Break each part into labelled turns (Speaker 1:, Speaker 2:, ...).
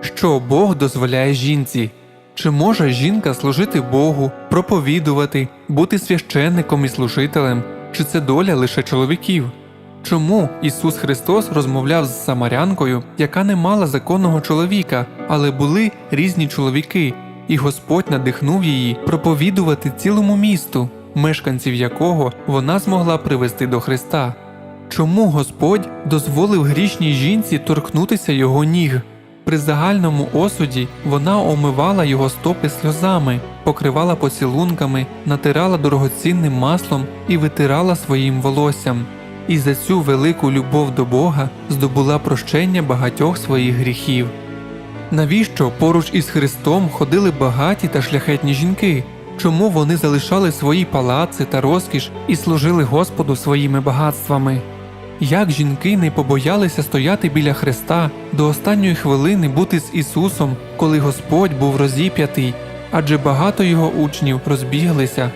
Speaker 1: Що Бог дозволяє жінці? Чи може жінка служити Богу, проповідувати, бути священником і служителем, чи це доля лише чоловіків? Чому Ісус Христос розмовляв з самарянкою, яка не мала законного чоловіка, але були різні чоловіки, і Господь надихнув її проповідувати цілому місту, мешканців якого вона змогла привести до Христа? Чому Господь дозволив грішній жінці торкнутися його ніг? При загальному осуді вона омивала його стопи сльозами, покривала поцілунками, натирала дорогоцінним маслом і витирала своїм волоссям. І за цю велику любов до Бога здобула прощення багатьох своїх гріхів. Навіщо поруч із Христом ходили багаті та шляхетні жінки? Чому вони залишали свої палаци та розкіш і служили Господу своїми багатствами? Як жінки не побоялися стояти біля Христа до останньої хвилини бути з Ісусом, коли Господь був розіп'ятий, адже багато його учнів розбіглися.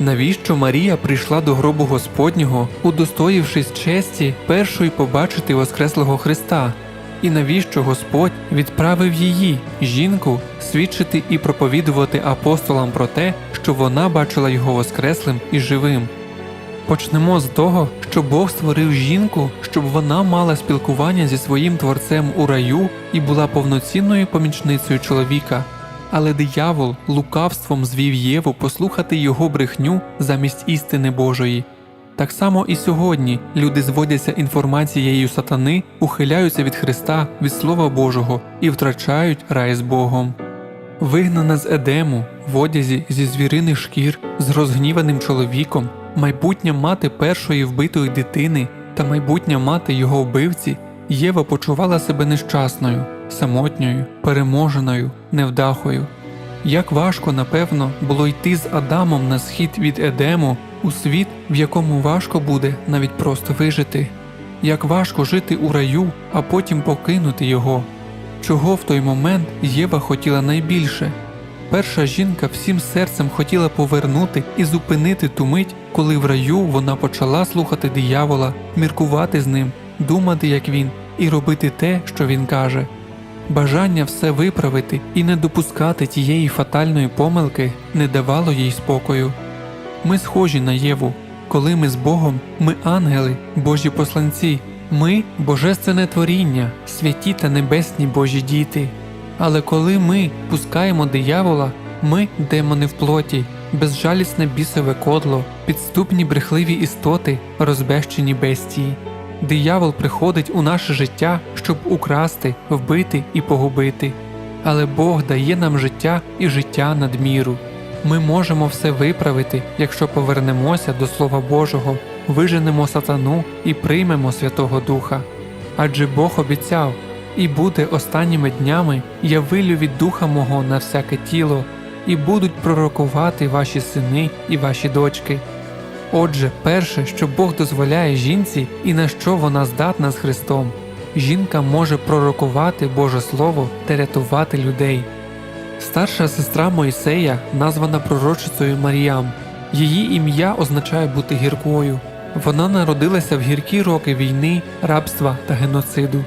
Speaker 1: Навіщо Марія прийшла до гробу Господнього, удостоївшись честі першої побачити Воскреслого Христа? І навіщо Господь відправив її, жінку, свідчити і проповідувати апостолам про те, що вона бачила його Воскреслим і живим? Почнемо з того, що Бог створив жінку, щоб вона мала спілкування зі своїм творцем у раю і була повноцінною помічницею чоловіка. Але диявол лукавством звів Єву послухати його брехню замість істини Божої. Так само і сьогодні люди зводяться інформацією сатани, ухиляються від Христа, від Слова Божого і втрачають рай з Богом. Вигнана з Едему, в одязі зі звіриних шкір, з розгніваним чоловіком, майбутня мати першої вбитої дитини та майбутня мати його вбивці, Єва почувала себе нещасною, самотньою, переможеною, невдахою. Як важко, напевно, було йти з Адамом на схід від Едему у світ, в якому важко буде навіть просто вижити, як важко жити у раю, а потім покинути його. Чого в той момент Єва хотіла найбільше? Перша жінка всім серцем хотіла повернути і зупинити ту мить, коли в раю вона почала слухати диявола, міркувати з ним, думати, як він, і робити те, що він каже. Бажання все виправити і не допускати тієї фатальної помилки не давало їй спокою. Ми схожі на Єву. Коли ми з Богом, ми ангели, Божі посланці, ми божественне творіння, святі та небесні Божі діти. Але коли ми пускаємо диявола, ми демони в плоті, безжалісне бісове кодло, підступні брехливі істоти, розбещені бестії. Диявол приходить у наше життя, щоб украсти, вбити і погубити. Але Бог дає нам життя і життя надміру. Ми можемо все виправити, якщо повернемося до Слова Божого, виженемо сатану і приймемо Святого Духа. Адже Бог обіцяв, і буде останніми днями я вилю від духа мого на всяке тіло, і будуть пророкувати ваші сини і ваші дочки. Отже, перше, що Бог дозволяє жінці і на що вона здатна з Христом, жінка може пророкувати Боже Слово та рятувати людей. Старша сестра Мойсея названа пророчицею Маріям. Її ім'я означає бути гіркою. Вона народилася в гіркі роки війни, рабства та геноциду.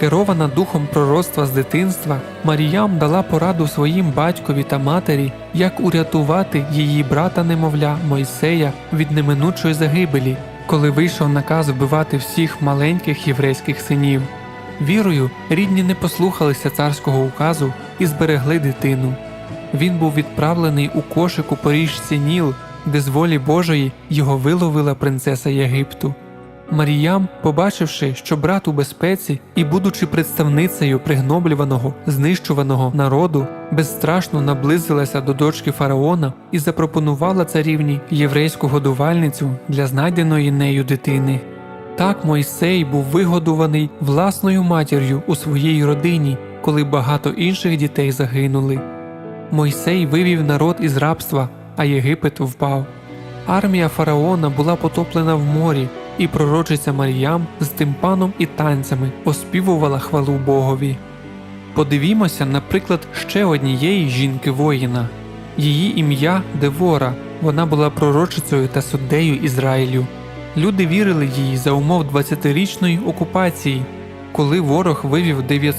Speaker 1: Керована духом пророцтва з дитинства, Маріям дала пораду своїм батькові та матері, як урятувати її брата немовля Мойсея від неминучої загибелі, коли вийшов наказ вбивати всіх маленьких єврейських синів. Вірою рідні не послухалися царського указу і зберегли дитину. Він був відправлений у кошику по річці Ніл, де з волі Божої його виловила принцеса Єгипту. Маріям, побачивши, що брат у безпеці і, будучи представницею пригноблюваного, знищуваного народу, безстрашно наблизилася до дочки фараона і запропонувала царівні єврейську годувальницю для знайденої нею дитини. Так Мойсей був вигодуваний власною матір'ю у своїй родині, коли багато інших дітей загинули. Мойсей вивів народ із рабства, а Єгипет впав. Армія фараона була потоплена в морі, і пророчиця Маріям з тимпаном і танцями оспівувала хвалу Богові. Подивімося, наприклад, ще однієї жінки воїна. Її ім'я Девора, вона була пророчицею та суддею Ізраїлю. Люди вірили їй за умов 20-річної окупації, коли ворог вивів 900